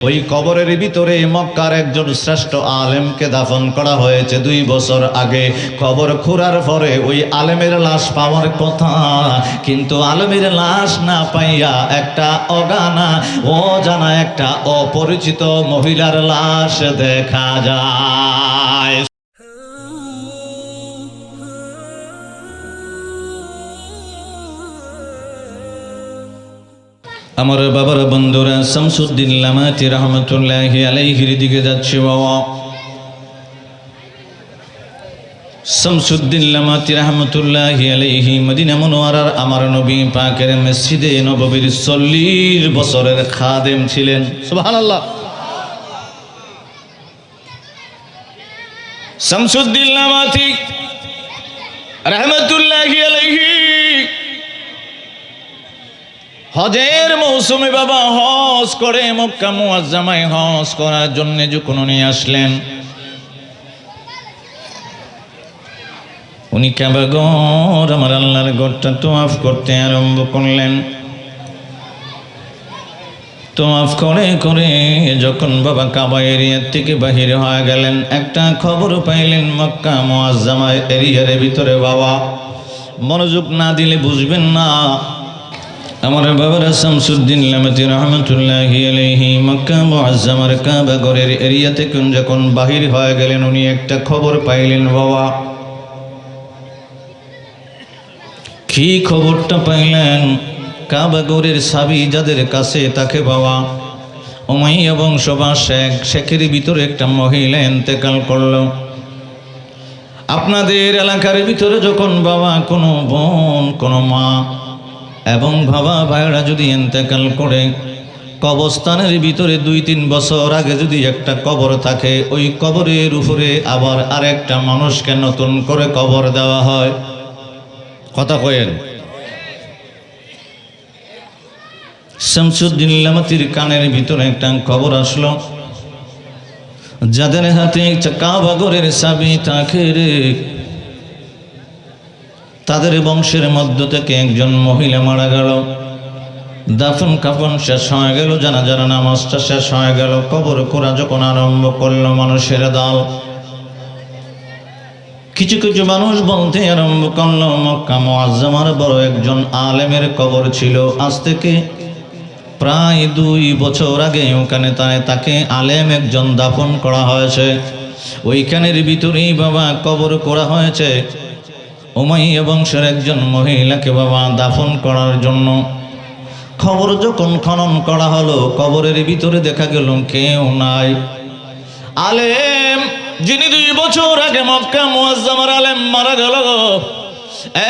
ওই কবরের ভিতরে মক্কার একজন শ্রেষ্ঠ আলেমকে দাফন করা হয়েছে দুই বছর আগে। কবর খুঁড়ার পরে ওই আলেমের লাশ পাওয়ার কথা। কিন্তু আলেমের লাশ না পাইয়া একটা অগানা ও জানা একটা অপরিচিত মহিলার লাশ দেখা যায়। আমার বাবার বন্ধুরা শামসুদ্দিন লামাতি রহমতুল্লাহ আলাইহির দিকে যাচ্ছে বাবা। শামসুদ্দিন লামাতি রহমতুল্লাহ আলাইহি মদিনা মনোয়ারার আমার নবী পাকের মসজিদে নববীর চল্লিশ বছরের খাদেম ছিলেন। সুবহানাল্লাহ। শামসুদ্দিন লামাতি রহমতুল্লাহ আলাইহি হজের মৌসুমে বাবা হজ করে মক্কা মুয়াজ্জামায় হজ করার জন্য যখন উনি আসলেন। উনি কাবাগর আমার আল্লাহর গড়টা তোয়াফ করতে আরম্ভ করলেন। তোয়াফ করে করে যখন বাবা কাবা এরিয়ার থেকে বাহির হয়ে গেলেন, একটা খবর পাইলেন মক্কা মুয়াজ্জামা এরিয়ার ভিতরে বাবা। মনোযোগ না দিলে বুঝবেন না। আমার বাবার শামসুদ্দিন লামাতি রহমতুল্লাহ আলাইহি, মক্কা মুআজ্জামার কাবা ঘরের এরিয়া থেকে যখন বাহির হয়ে গেলেন, উনি একটা খবর পাইলেন, বাবা। কি খবরটা পাইলেন? কাবা ঘরের সাবি যাদের কাছে, তাকে বাবা। উমাইয়া বংশবা শেখ, শেখের ভিতরে একটা মহিলা এন্তেকাল করল। আপনাদের এলাকার ভিতরে যখন বাবা কোনো বোন, কোনো মা এবং বাবা ভাইরা যদি এন্তেকাল করে, কবরস্থানের ভিতরে দুই তিন বছর আগে যদি একটা কবর থাকে, ওই কবরের উপরে আবার আরেকটা মানুষকে নতুন করে কবর দেওয়া হয়। কথা কয়েন শামসুদ্দিন লামাতির কানের ভিতরে একটা খবর আসলো। যাদের হাতে কাবাগরের চাবি থাকে রে তাদের বংশের মধ্য থেকে একজন মহিলা মারা গেল। দাফন কাফন শেষ হয়ে গেল জানা জানা নামাজটা শেষ হয়ে গেল। কবর করা যখন আরম্ভ করল মানুষের দল। কিছু কিছু মানুষ বলতে আরম্ভ করল। মক্কা মোয়াজ্জামার বড় একজন আলেমের কবর ছিল। আজ থেকে প্রায় দুই বছর আগে ওখানে তাই তাকে আলেম একজন দাফন করা হয়েছে। ওইখানের ভিতরেই বাবা কবর করা হয়েছে। উমাইয়া বংশের একজন মহিলাকে বাবা দাফন করার জন্য। খবর যখন খনন করা হলো, কবরের ভিতরে দেখা গেল কেউ নাই। আলেম, যিনি দুই বছর আগে মক্কা মুয়াজ্জামার আলেম মারা গেল।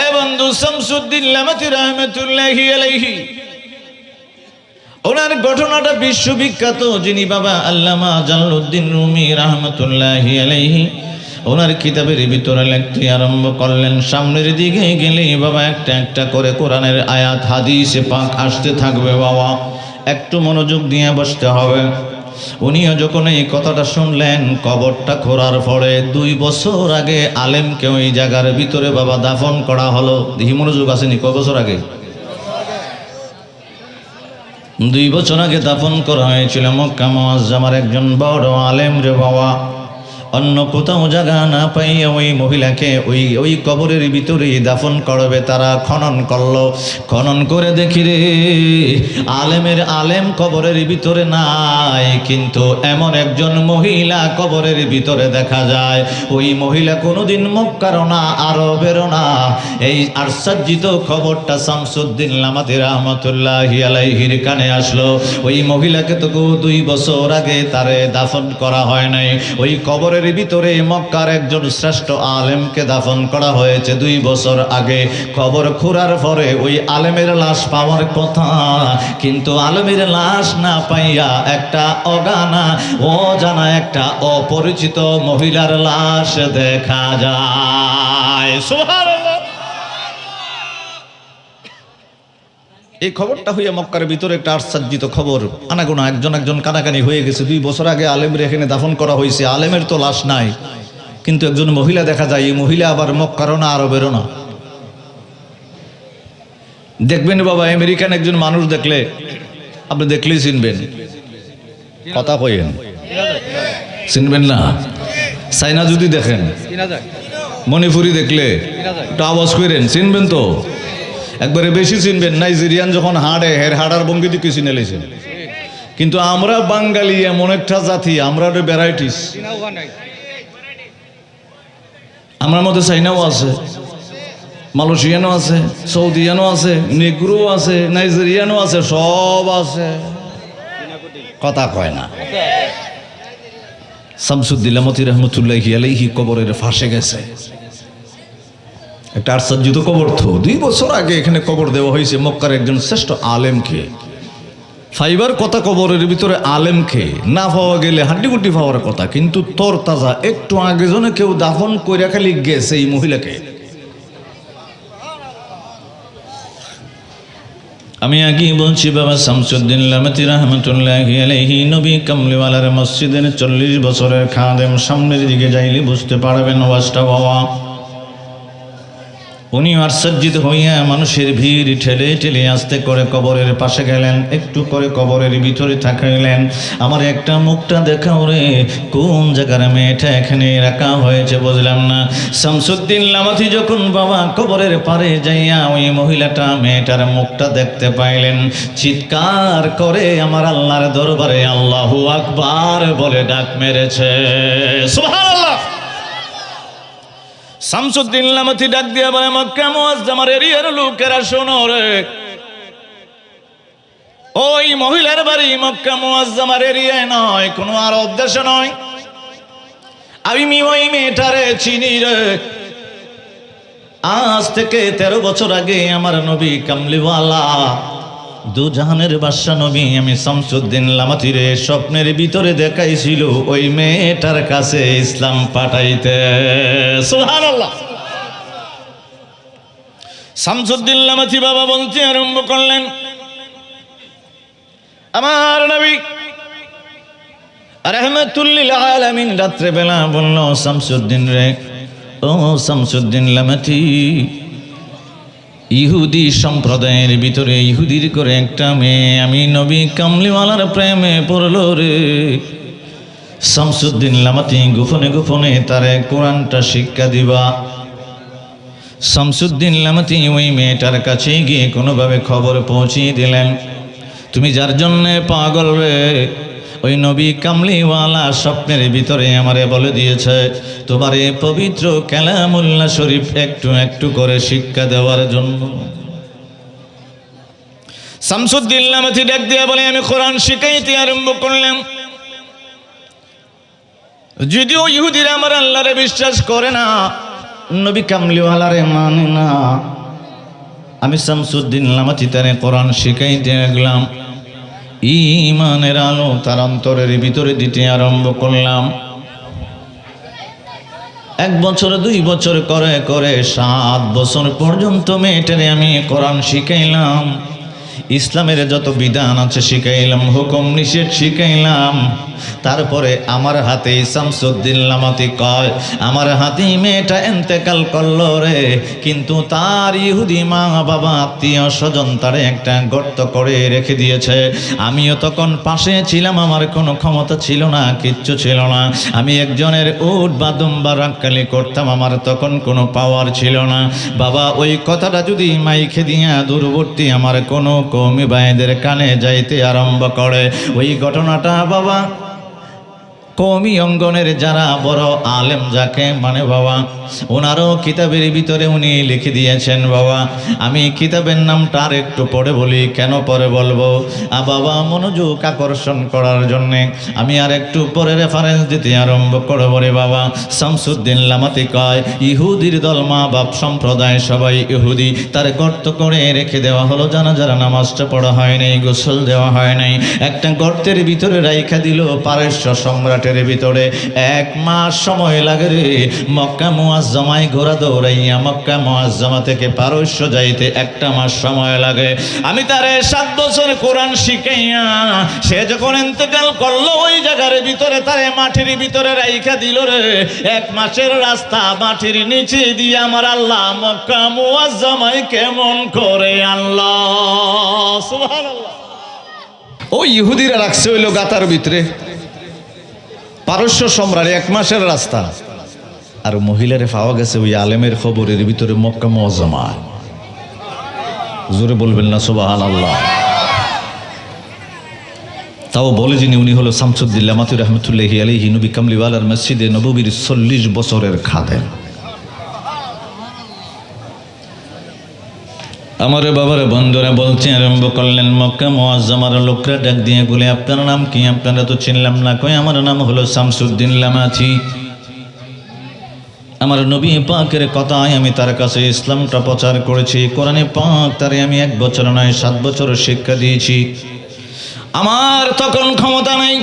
এ বন্ধু শামসুদ্দিন লামাতি রহমতুল্লাহি আলাইহি। ওনার ঘটনাটা বিশ্ববিখ্যাত, যিনি বাবা আল্লামা জালালউদ্দিন রুমি রহমতুল্লাহি আলাইহি ওনার কিতাবের ভিতরে লিখতে আরম্ভ করলেন, সামনের দিকে গেলে বাবা একটা একটা করে কোরআনের আয়াত, হাদিসে পাক আসতে থাকবে বাবা। একটু মনোযোগ দিয়ে বসতে হবে। উনিও যখন এই কথাটা শুনলেন, কবরটা খোঁড়ার পরে দুই বছর আগে আলেমকে ওই জায়গার ভিতরে বাবা দাফন করা হলো। দেখি মনোযোগ আসেনি ক বছর আগে? দুই বছর আগে দাফন করা হয়েছিল। মক্কা মুআজ্জামার একজন বড় আলেম রে বাবা। অন্য কোথাও জায়গা না পাইয়া ওই মহিলাকে ওই ওই কবরের ভিতরে দাফন করবে, তারা খনন করল। খনন করে দেখি রে, আলেমের আলেম কবরের ভিতরে নাই, কিন্তু এমন একজন মহিলা কবরের ভিতরে দেখা যায়। ওই মহিলা কোনোদিন মক্কারও না আরবেরও না। এই আশ্চর্যিত খবরটা শামসুদ্দিন লামাতি রহমতুল্লাহ আলাইহির কানে আসলো। ওই মহিলাকে তো দুই বছর আগে তারে দাফন করা হয় নাই। ওই কবরের ভিতরে মক্কার একজন শ্রেষ্ঠ আলেমকে দাফন করা হয়েছে দুই বছর আগে। কবর খোঁড়ার পরে ওই আলেমের লাশ পাওয়ার কথা। কিন্তু আলেমের লাশ না পাইয়া একটা অগানা ও জানা একটা অপরিচিত মহিলার লাশ দেখা যায়। সুবহানাল্লাহ! এই খবরটা হইয়া মক্কার ভিতরে একটা আশ্চর্যিত খবর। আনাগোনা একজন একজন কানাকানি হয়ে গেছে। দুই বছর আগে আলেমের এখানে দাফন করা হয়েছে আলেমের তো লাশ নাই। কিন্তু একজন মহিলা দেখা যায় এই মহিলা আবার মক্কারও না আরবেরও না। দেখবেন বাবা আমেরিকান একজন মানুষ দেখলে আপনি দেখলেই চিনবেন। কথা কইেন চিনবেন না? চাইনা যদি দেখেন মণিপুরি দেখলে একটু আওয়াজ করেন চিনবেন তো? একবারে বেশি চিনবেন, নাইজেরিয়ান যখন হাড়ে, হের হাড়ার ভঙ্গি দিকে চিনে কিন্তু আমরা বাঙালি, এমন একটা জাতি, আমরা ভ্যারাইটিস। আমার মধ্যে চাইনাও আছে, মালয়েশিয়ানও আছে, সৌদিয়ানও আছে, নেগ্রো আছে, নাইজেরিয়ানও আছে, সব আছে। কথা কয় না। শামসুদ্দিল্লামতি রহমতুল্লাহ আলাইহি কবরের ফাঁসে গেছে। একটা আশ্চর্যিত কবর তো দুই বছর আগে এখানে কবর দেওয়া হয়েছে মক্কার একজন শ্রেষ্ঠ আলেমকে। ফাইবার কথা কবরের ভিতরে আলেমকে না পাওয়া গেলে হাড্ডিগুড্ডি পাওয়ার কথা, কিন্তু তোর তাজা একটু আগে জনে কেউ দাফন কইরা খালি গেছে এই মহিলাকে। আমি আগে বলছি, বাবা শামসুদ্দিন লামাতি রহমতুল্লাহ আলাইহি, নবী কামলিওয়ালার মসজিদের চল্লিশ বছরের খাদেম সামনের দিকে যাইলে বুঝতে পারবেন ওয়াজটা বাবা। উনি আশ্চর্যিত হইয়া মানুষের ভিড় ঠেলে ঠেলে আসতে করে কবরের পাশে গেলেন, একটু করে কবরের ভিতরে থাকাইলেন আমার একটা মুখটা দেখাও রে, কোন জায়গার মেয়েটা এখানে রাখা হয়েছে বুঝলাম না। শামসুদ্দিন লামাথি যখন বাবা কবরের পারে যাইয়া ওই মহিলাটা মেয়েটার মুখটা দেখতে পাইলেন, চিৎকার করে আমার আল্লাহর দরবারে আল্লাহু আকবার বলে ডাক মেরেছে। সুবহানাল্লাহ! শামসুদ্দিন লামতি ডাক দিয়া বলে মক্কা মুআজ্জামার এরিয়ার লোকেরা শোনো রে। ওই মহিলার বাড়ি মক্কা মুআজ্জামার এরিয়ায় নয়, কোনো আরব দেশে নয়। আমি ওই মেয়েটারে চিনি রে। আজ থেকে তেরো বছর আগে আমার নবী কামলিওয়ালা দু জাহানের বাদশা নবী আমি শামসুদ্দিন লামাতিরে স্বপ্নের ভিতরে দেখাইছিল ওই মেয়েটার কাছে ইসলাম পাঠাইতে। সুবহানাল্লাহ। শামসুদ্দিন লামাতি বাবা বলতে আরম্ভ করলেন, আমার নবী রহমতুল্লিল আলামিন রাত্রে বেলা বলল, শামসুদ্দিন রে, ও শামসুদ্দিন লামাতি ইহুদি সম্প্রদায়ের ভিতরে ইহুদির করে একটা মেয়ে। আমি নবী কামলিওয়ালার প্রেমে পড়ল রে। শামসুদ্দিন লামাতি গোপনে গোপনে তারে কোরআনটা শিক্ষা দিবা। শামসুদ্দিন লামাতি ওই মেয়েটার কাছে গিয়ে কোনোভাবে খবর পৌঁছিয়ে দিলেন। তুমি যার জন্যে পাগল রে ওই নবী কামলিওয়ালা স্বপ্নের ভিতরে আমারে বলে দিয়েছে, তোমার এই পবিত্র কালামুল্লাহ শরীফ একটু একটু করে শিক্ষা দেওয়ার জন্য। শামসুদ্দিন ডাক দিয়ে বলে, আমি কোরআন শিখাইতে আরম্ভ করলাম। যদিও ইহুদিরা আমার আল্লাহরে বিশ্বাস করে না, নবী কামলিওয়ালারে মানে না। আমি শামসুদ্দিন লামাতি তারে কোরআন শিখাইতে গেলাম ইমানের আলো তার অন্তরের ভিতরে দিতে আরম্ভ করলাম। এক বছর, দুই বছর করে করে সাত বছর পর্যন্ত মেয়েটারে আমি কোরআন শিখাইলাম। ইসলামের যত বিধান আছে শিখাইলাম, হুকুম নিষেধ শিখাইলাম। তারপরে আমার হাতে শামসুদ্দিন লামাতি কয়, আমার হাতে মেয়েটা এন্তেকাল করল রে। কিন্তু তার ইহুদি মা বাবা আত্মীয় স্বজন তারে একটা গর্ত করে রেখে দিয়েছে। আমিও তখন পাশে ছিলাম, আমার কোনো ক্ষমতা ছিল না, কিচ্ছু ছিল না। আমি একজনের উট বা দুম্বা রাক্কালি করতাম, আমার তখন কোনো পাওয়ার ছিল না। বাবা, ওই কথাটা যদি মাইখে দিয়া দূরবর্তী আমার কোনো কৌমি ভাইদের কানে যাইতে আরম্ভ করে। ওই ঘটনাটা বাবা কমি অঙ্গনের যারা বড় আলেম যাকে মানে বাবা ওনারও কিতাবের ভিতরে উনি লিখে দিয়েছেন, বাবা, আমি কিতাবের নামটা আর একটু পড়ে বলি, কেন পরে বলব? আ, বাবা, মনোযোগ আকর্ষণ করার জন্যে আমি আর একটু পরে রেফারেন্স দিতে আরম্ভ করব রে বাবা। শামসুদ্দিন লামাতি কয়, ইহুদির দল, মা বাপ সম্প্রদায় সবাই ইহুদি। তার গর্ত করে রেখে দেওয়া হলো জানা যারা নামাজটা পড়া হয় নাই, গোসল দেওয়া হয় নাই। একটা গর্তের ভিতরে রাইখা দিল পারস্য সম্রাটের ভিতরে। এক মাস সময় লাগে রে, মক্কা মুয়াজ্জমায় ঘোরা দৌড়াইয়া মক্কা মুয়াজ্জমা থেকে পারস্য যাইতে একটা মাস সময় লাগে। আমি তারে সাত বছর কোরআন শিখাইয়া সে যখন ইন্তেকাল করল, ওই জায়গার ভিতরে তারে মাটির ভিতরে রাইখা দিল রে। এক মাসের রাস্তা মাটির নিচে দিয়ে আমার আল্লাহ মক্কা মুয়াজ্জমায় কেমন করে আল্লাহ সুবহানাল্লাহ। ওই ইহুদিরা রাখছে হইল গাতার ভিতরে। পারস্য সম্রাট এক মাসের রাস্তা। আর মহিলারে পাওয়া গেছে ওই আলেমের খবরের ভিতরে মক্কা মজমায় জোরে বলবেন না সোবাহান আল্লাহ তাও বলে যিনি, উনি হলো শামসুদ্দিল্লা মাতুর রহমতুল্লাহি আলহি নবী কামলিওয়ালার মসজিদে নববীর চল্লিশ বছরের খাদেন আমার বাবার বন্ধুরা বলতে আরম্ভ করলেন মক্কা মোয়াজ্জামার লোকরা ডাক দিয়ে বলে, আপনার নাম কি? আপনারা তো চিনলাম না। কই আমার নাম হলো শামসুদ্দিন লামাথি আমার নবী পাকের কথায় আমি তার কাছে ইসলামটা প্রচার করেছি, কোরআনে পাক তারে আমি এক বছর নয়, সাত বছর শিক্ষা দিয়েছি। আমার তখন ক্ষমতা নেই।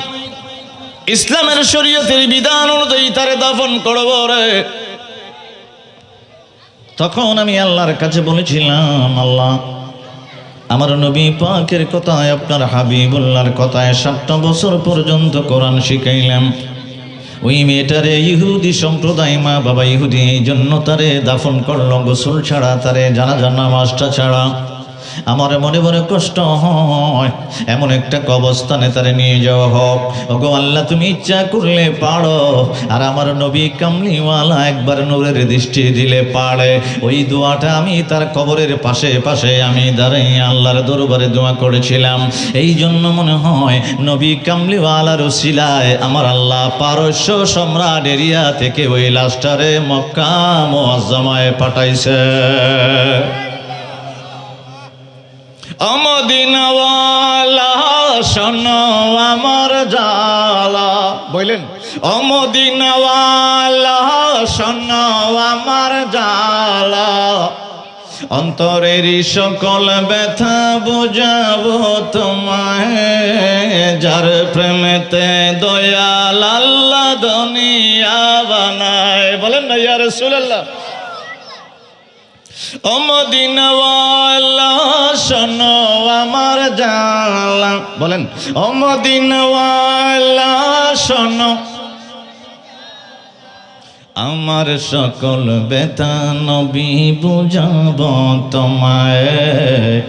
ইসলামের শরীয়তের বিধান অনুযায়ী তারে দাফন করব রে। তখন আমি আল্লাহর কাছে বলেছিলাম, আল্লাহ, আমার নবী পাকের কথায় আপনার হাবিবুল্লাহর কথায় সাতটা বছর পর্যন্ত কোরআন শিখাইলাম। ওই মেয়েটারে ইহুদি সম্প্রদায় মা বাবা ইহুদি, এই জন্য তারে দাফন করল, গোসল ছাড়া, তারে জানা জানা মাসটা ছাড়া। আমার মনে মনে কষ্ট হয়। এমন একটা অবস্থানে তারে নিয়ে যাওয়া হোক। ওগো আল্লাহ, তুমি ইচ্ছা করলে পারো। আর আমার নবী কামলিওয়ালা একবার নূরের দৃষ্টি দিলে পারে। ওই দোয়াটা আমি তার কবরের পাশে পাশে আমি দাঁড়িয়ে আল্লাহর দরবারে দোয়া করেছিলাম। এই জন্য মনে হয় নবী কামলিওয়ালার শিলায় আমার আল্লাহ পারস্য সম্রাট এরিয়া থেকে ওই লাস্টারে মক্কা মোয়াজ্জামায় পাঠাইছে। অমদিনওয়ালা শোনো আমার জালা বললেন অমদিনওয়ালা শোনো আমার জালা অন্তরের সকল ব্যথা বুঝাবো তোমায় যার প্রেমেতে দয়াল আল্লাহ দুনিয়া বানায়। বলেন না ইয়া রাসূলুল্লাহ। অমদিনওয়ালা শোনো আমার জালা। বলেন অমদিনওয়ালা শোনো। আমার সকল বেতা নবী বুঝাব তোমায়।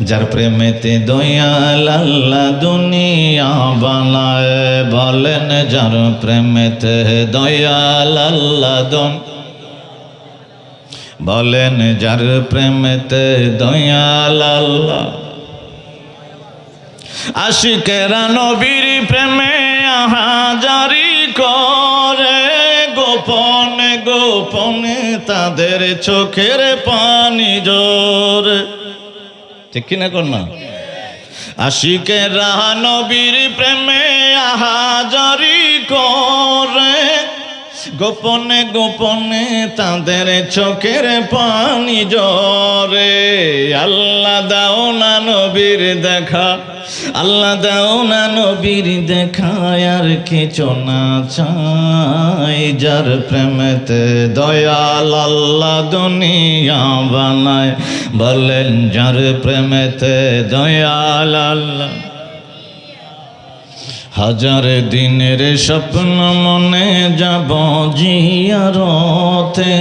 যার প্রেমেতে দয়াল আল্লাহ দুনিয়া বানায়। বলেন, যার প্রেমেতে দয়াল আল্লাহ দুন বলেন যার প্রেমেতে দয়াল আল্লাহ। আশিকেরা নবীর প্রেমে আহাজারি করে, গোপনে গোপনে তাদের চোখের পানি জোর। ঠিক কিনা না? আশিকেরা নবীর প্রেমে আহাজারি করে গোপনে গোপনে তাদের চোখের পানি জরে আল্লাহ দাও না নবীর দেখা, আল্লাহ দাও না নবীর দেখা, আর কিছু না চাই যার প্রেমেতে দয়াল আল্লাহ দুনিয়া বানায়। বলেন যার প্রেমেতে দয়াল আল্লাহ। হাজার দিনের স্বপ্ন মনে যাব জিয়ারতে।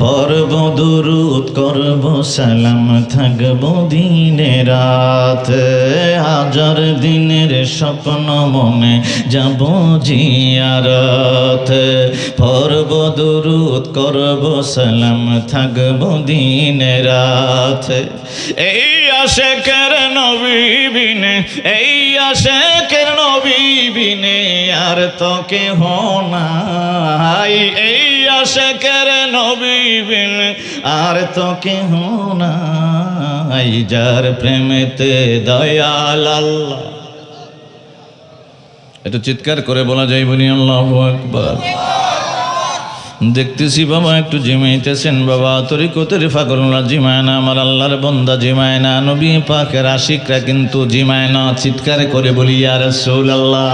পর্ব দুরুদ করব, সালাম থাকব দিনে রাতে। হাজার দিনের স্বপ্ন মনে যাব জিয়ারতে। পর্ব দুরুদ করব, সালাম থাকব দিনে রাতে। এই আশেকের নবী বিনে, এই আশেকের নবী বিনে আর তো কেহ এই আশেকের নবী বিনে আর তো কেহ নাই যার প্রেমেতে দয়াল আল্লাহ। একটু চিৎকার করে বলা যায় বলি, আল্লাহ একবার দেখতেছি বাবা, একটু জিমাইতেছেন বাবা, তরিকতের ফাগলরা জিমায় না, আমার আল্লাহর বন্দা জিমায় না, নবী পাকের আশিকরা কিন্তু জিমায় না, চিৎকার করে বলি আর সৌল আল্লাহ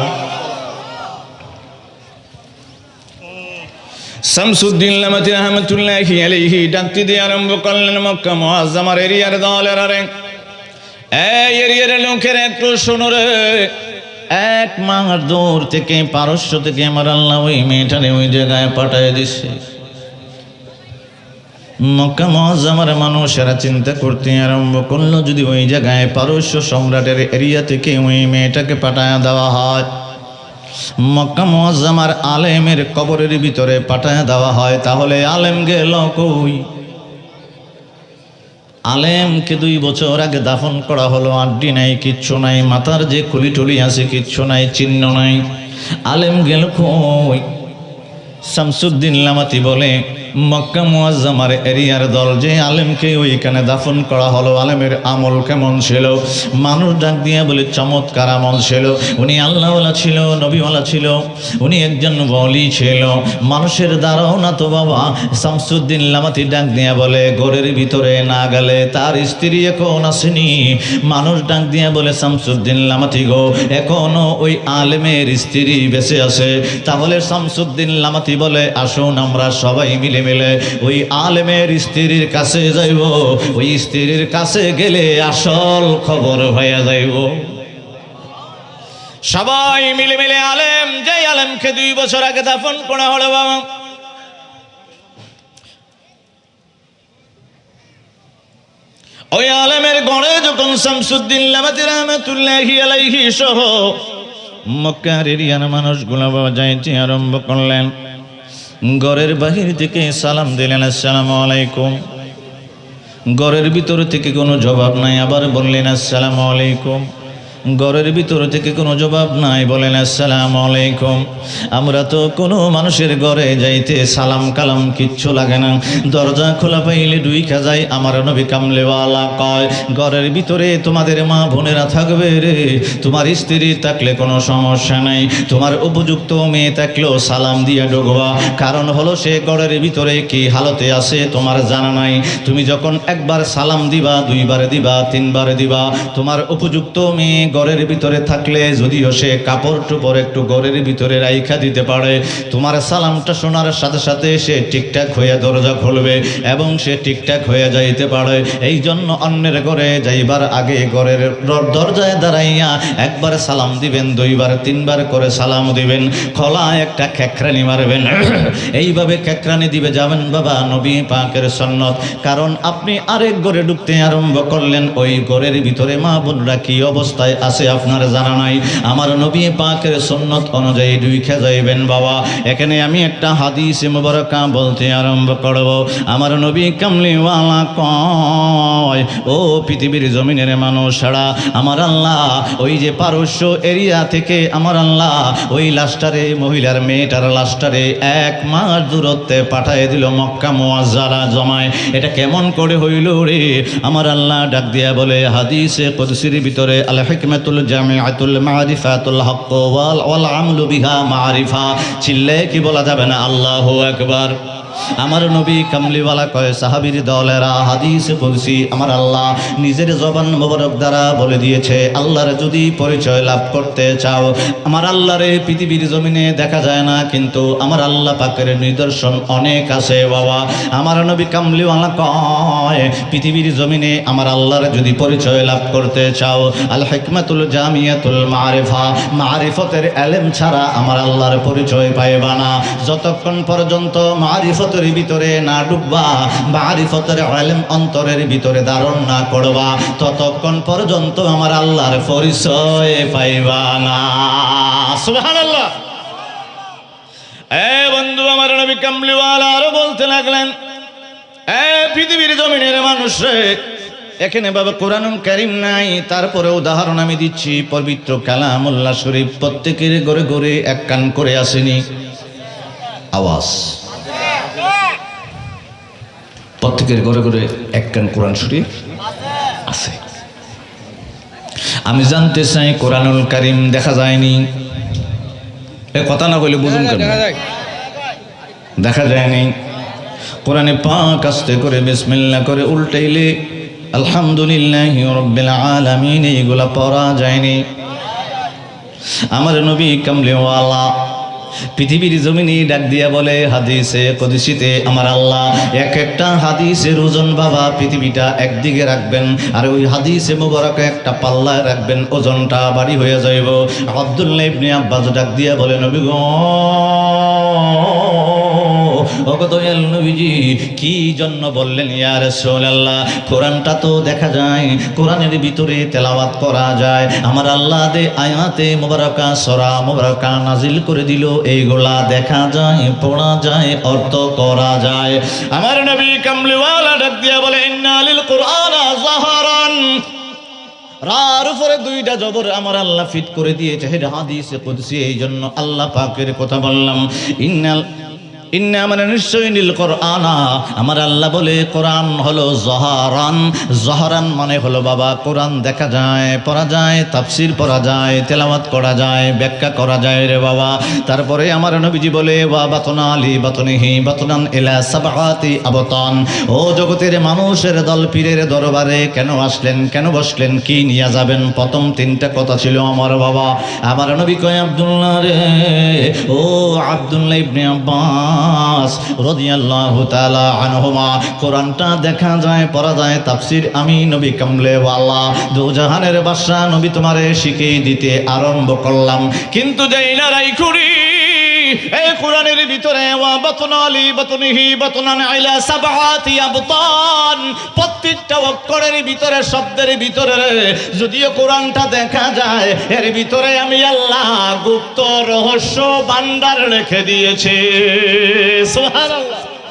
শামসুদ্দিন লামাতি রহমতুল্লাহি আলাইহি ডাকতে দিয়ে আরম্ভ করলেন মক্কা মুআজ্জামার এরিয়ার দলের আরে। এই এরিয়ার লোকের একটু শোনো রে, এক মাস দূর থেকে পারস্য থেকে আমার আল্লাহ ওই মেয়েটারে ওই জায়গায় পাঠিয়ে দিচ্ছে মক্কা মহাজামার মানুষেরা চিন্তা করতে আরম্ভ করল, যদি ওই জায়গায় পারস্য সম্রাটের এরিয়া থেকে ওই মেয়েটাকে পাঠায় দেওয়া হয়। মক্কা মোয়াজ্জামার আলেমের কবরের ভিতরে পাঠায় দেওয়া হয়, তাহলে আলেম গেল কই? আলেমকে দুই বছর আগে দাফন করা হলো, আড্ডি নাই, কিচ্ছু নাই, মাথার যে খুলি টুলি আছে, কিচ্ছু নাই, চিহ্ন নাই। আলেম গেল কই? শামসুদ্দিন লামাতি বলে, মক্কা মুয়াজ্জামার এরিয়ার দল যে আলেমকে ওইখানে দাফন করা হলো, আলেমের আমল কেমন ছিল? মানুষ ডাক দিয়া বলে, চমৎকার আমল ছিল। উনি আল্লাহওয়ালা ছিল, নবীওয়ালা ছিল, উনি একজন বলি ছিল। মানুষের দ্বারাও না তো বাবা। শামসুদ্দিন লামাতি ডাক দিয়া বলে, ঘরের ভিতরে না গেলে তার স্ত্রী এখন আসেনি। মানুষ ডাক দিয়া বলে, শামসুদ্দিন লামাতি গো এখনও ওই আলেমের স্ত্রী বেঁচে আছে। তাহলে শামসুদ্দিন লামাতি বলে, আসুন আমরা সবাই মিলে মিলে ওই আলেমের স্ত্রীর কাছে যাইব। ওই স্ত্রীর কাছে গেলে আসল খবর হয়ে যাইব। সবাই মিলে মিলে আলেম যে আলেমকে দুই বছর আগে দাফন করা হলো বাবা। ওই আলেমের গড়ে যখন শামসুদ্দিন রহমতুল্লাহি আলাইহি সহ মক্কার এরিয়ার মানুষগুলো যাইতে আরম্ভ করলেন। ঘরের বাহির থেকে সালাম দিলেন, আসসালামু আলাইকুম। ঘরের ভিতর থেকে কোনো জবাব নাই, আবার বললেন, আসসালামু আলাইকুম। ঘরের ভিতর থেকে কোনো জবাব নাই, বলেন, আসসালামু আলাইকুম। আমরা তো কোনো মানুষের ঘরে যাইতে সালাম কালাম কিচ্ছু লাগে না। দরজা খোলা পাইলে দুই খাজাই আমার নবী কামলেওয়ালা কয়, ঘরের ভিতরে তোমাদের মা বোনেরা থাকবে রে, তোমার স্ত্রী থাকলে কোনো সমস্যা নাই, তোমার উপযুক্ত মেয়ে থাকলেও সালাম দিয়ে ঢুকবা কারণ হলো সে ঘরের ভিতরে কি হালতে আছে তোমার জানা নাই। তুমি যখন একবার সালাম দিবা, দুইবার দিবা, তিনবার দিবা, তোমার উপযুক্ত মেয়ে ঘরের ভিতরে থাকলে যদিও সে কাপড় টুপড় একটু ঘরের ভিতরে রাইখা দিতে পারে, তোমার সালামটা শোনার সাথে সাথে সে ঠিকঠাক হয়ে দরজা খুলবে এবং সে ঠিকঠাক হয়ে যাইতে পারে। এই জন্য অন্যের ঘরে যাইবার আগে ঘরের দরজায় দাঁড়াইয়া একবার সালাম দিবেন, দুইবার, তিনবার করে সালাম দিবেন খোলা একটা খেকরানি মারবেন। এইভাবে খেকরানি দিবে যাবেন বাবা, নবী পাকের সন্নত কারণ আপনি আরেক ঘরে ঢুকতে আরম্ভ করলেন, ওই ঘরের ভিতরে মা বোনরা কি অবস্থায় আছে, আপনার জানা নাই। আমার নবী পাকের সন্নত অনুযায়ী দুই যাইবেন, বাবা। এখানে আমি একটা হাদিস মুবারকা বলতে আরম্ভ করব। আমার নবী কামলিওয়ালা কয়, ও পৃথিবীর জমিনের মানুষ ছাড়া আমার আল্লাহ ওই যে পারস্য এরিয়া থেকে আমার আল্লাহ ওই লাস্টারে মহিলার মেয়েটার লাস্টারে এক মাস দূরত্বে পাঠায় দিল মক্কা মোয়াজ্জারা জমায়। এটা কেমন করে হইল রে? আমার আল্লাহ ডাক দিয়া বলে, হাদিসে কদসির ভিতরে আল হিকমাতুল জামিআতুল মারিফাতুল হক ওয়াল ওয়াল আমলু বিহা মারিফা। চিল্লে কি বলা যাবে না? আল্লাহু আকবার। আমার নবী কামলিওয়ালা কয়, সাহাবির দলেরা হাদিস বলছি, আমার আল্লাহ নিজের জবান মোবারক দ্বারা বলে দিয়েছে, আল্লাহর যদি পরিচয় লাভ করতে চাও, আমার আল্লাহরে পৃথিবীর জমিনে দেখা যায় না, কিন্তু আমার আল্লাহ পাকের নিদর্শন অনেক আছে, বাবা। আমার নবী কামলিওয়ালা কয়, পৃথিবীর জমিনে আমার আল্লাহর যদি পরিচয় লাভ করতে চাও আল হিকমাতুল জামিয়াতুল মারিফা, মারিফতের এলেম ছাড়া আমার আল্লাহর পরিচয় পাইবা না। যতক্ষণ পর্যন্ত মারিফতের ভিতরে না ডুববা, মারিফতের এলেম অন্তরের ভিতরে ধারণ না করবা। ততক্ষণ পর্যন্ত আমার আল্লাহর পরিচয় পাইবা না। বন্ধু, আমার নবী কামলিওয়ালা আরও বলতে লাগলেন পৃথিবীর জমিনের মানুষ এখানে বাবা কোরআনুল কারিম নাই, তারপরে উদাহরণ আমি দিচ্ছি, পবিত্র কালামুল্লাহ শরীফ প্রত্যেকের ঘরে ঘরে এক কান করে আসেনি। আওয়াজ। প্রত্যেকের ঘরে ঘরে এক কান কোরআন শরীফ আছে। আমি জানতে চাই কোরআনুল কারিম দেখা যায়নি। এ কথা না কইলে বুঝুন কেন দেখা যায়নি। কোরআনে পাক আস্তে করে বিসমিল্লাহ করে উল্টাইলে আলহামদুলিল্লাহ রব্বিল আলামিন এইগুলা পড়া যায়নি। আমার নবী কামলিওয়ালা পৃথিবীর জমিনে ডাক দিয়া বলে, হাদিসে কদিসিতে আমার আল্লাহ, এক একটা হাদিসের ওজন বাবা পৃথিবীটা একদিকে রাখবেন, আর ওই হাদিসে মোবারক একটা পাল্লায় রাখবেন, ওজনটা বাড়ি হয়ে যাইব। আব্দুল্লাহ ইবনে আব্বাস ডাক দিয়া বলে, নবী গো ওগো দয়াল নবীজি, কি জন্য বললেন, ইয়া রাসূলুল্লাহ? কোরআনটা তো দেখা যায়, কোরআনের ভিতরে তেলাওয়াত করা যায়। আমার আল্লাহ দে আয়াতে মুবারকা, সরা মুবারকা নাজিল করে দিল। এইগুলা দেখা যায়, পড়া যায়, অর্থ করা যায়। আমার নবী কামলিওয়ালা ডাক দিয়া বলে ইন্নালিল কোরআনা জাহারান রার উপরে দুইটা জবর আমার আল্লাহ ফিট করে দিয়েছে। হেটা হাদিসে কুদসি এই জন্য আল্লাহ পাকের কথা বললাম। ইন্নাল ইন্না মানে নিশ্চয়ই নীল কোরআনা। আমার আল্লাহ বলে, কোরআন হলো জহারান। জহরান মানে হলো, বাবা, কোরআন দেখা যায়, পড়া যায়, তাফসির পড়া যায়, তেলাওয়াত করা যায়, ব্যাখ্যা করা যায় রে বাবা। তারপরে আমার নবীজি বলে, ওয়া বাতনা আলী বাতনিহি বাতনান এলা সাবাহাতি আবতান। ও জগতের মানুষের দল পীরের দরবারে কেন আসলেন, কেন বসলেন, কি নিয়ে যাবেন? প্রথম তিনটা কথা ছিল আমার বাবা। আমার নবী কয়, আব্দুল্লাহ রে, ও আব্দুল্লাহ ইবনে আব্বাস। রাদিয়াল্লাহু তাআলা আনহুমা। কোরআনটা দেখা যায়, পড়া যায়, তাফসীর, আমি নবী কামলে ওয়ালা। দু জাহানের বাদশা নবী তোমারে শিখিয়ে দিতে আরম্ভ করলাম। কিন্তু যেই না রাইখুরি এই কোরআনের ভিতরে আইলা প্রত্যেকটা অক্ষরের ভিতরে, শব্দের ভিতরে, যদিও কোরআনটা দেখা যায়, এর ভিতরে আমি আল্লাহ গুপ্ত রহস্য ভান্ডার রেখে দিয়েছি।